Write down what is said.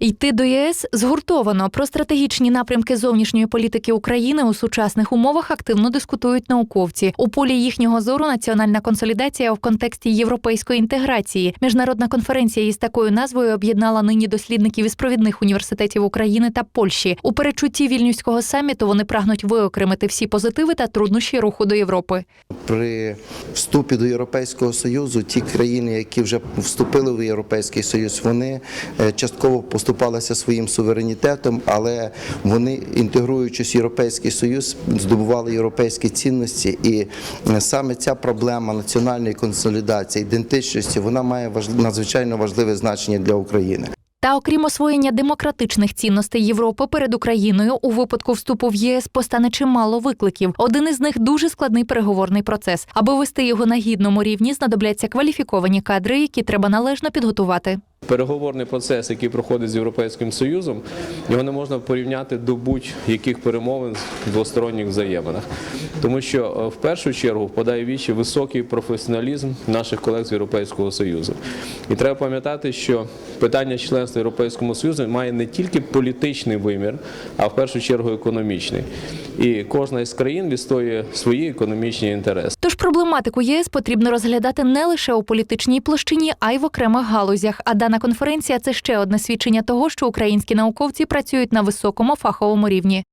Йти до ЄС згуртовано про стратегічні напрямки зовнішньої політики України у сучасних умовах активно дискутують науковці. У полі їхнього зору національна консолідація в контексті європейської інтеграції. Міжнародна конференція із такою назвою об'єднала нині дослідників із провідних університетів України та Польщі. У перечутті вільнюського саміту вони прагнуть виокремити всі позитиви та труднощі руху до Європи. При вступі до Європейського Союзу ті країни, які вже вступили в Європейський Союз, вони е, частково поступалися своїм суверенітетом, але вони, інтегруючись в Європейський Союз, здобували європейські цінності. І е, саме ця проблема національної консолідації, ідентичності, вона має надзвичайно важливе значення для України. Та окрім освоєння демократичних цінностей Європи перед Україною у випадку вступу в ЄС постане чимало викликів. Один із них дуже складний переговорний процес. Аби вести його на гідному рівні, знадобляться кваліфіковані кадри, які треба належно підготувати. Переговорний процес, який проходить з Європейським Союзом, його не можна порівняти до будь-яких перемовин в двосторонніх взаєминах, тому що е, в першу чергу впадає вічі високий професіоналізм наших колег з Європейського Союзу. І треба пам'ятати, що питання членства в Європейському Союзі має не тільки політичний вимір, а в першу чергу економічний. І кожна із країн відстоює свої економічні інтереси. Тож проблематику єС потрібно розглядати не лише у політичній площині, а й в окремих галузях. А дана конференція це ще одне свідчення того, що українські науковці працюють на високому фаховому рівні.